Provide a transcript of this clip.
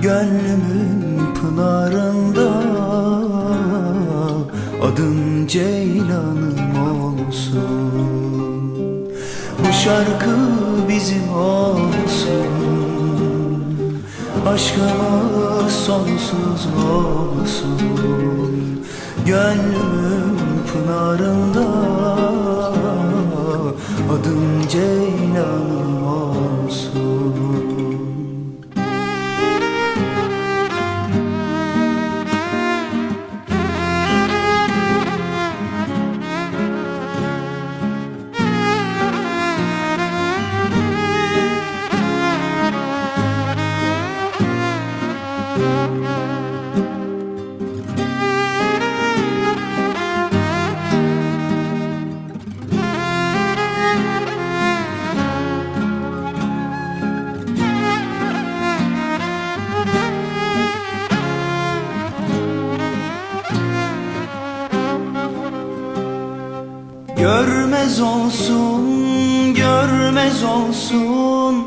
Gönlümün pınarında Adın Ceylanım olsun. Bu şarkı bizim olsun. Aşkımız sonsuz olsun. Gönlümün pınarında Adım Ceylanım olsun Görmez olsun, görmez olsun